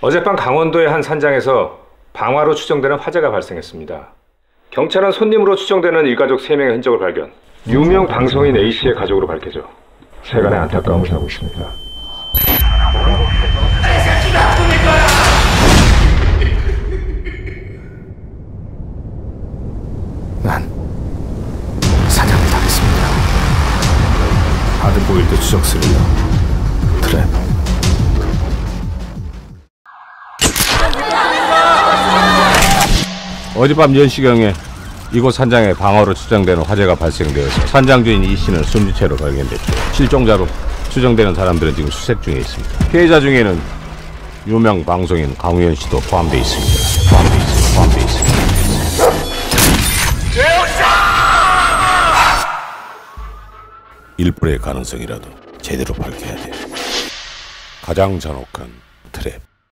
어젯밤 강원도의 한 산장에서 방화로 추정되는 화재가 발생했습니다. 경찰은 손님으로 추정되는 일가족 3명의 흔적을 발견. 유명 방송인 A씨의 가족으로 밝혀져 세간의 안타까움을 사고 있습니다. 난 사냥을 당했습니다. 하드보일드 추적 스릴러 어젯밤 10시경에 이곳 산장에 방어로 추정되는 화재가 발생되어서 산장 주인 이 씨는 숨지채로 발견됐죠. 실종자로 추정되는 사람들은 지금 수색 중에 있습니다. 피해자 중에는 유명 방송인 강우현 씨도 포함되어 있습니다. 포함되어 있습니다. 포함되어 있습니다. 일불의 가능성이라도 제대로 밝혀야 돼. 가장 잔혹한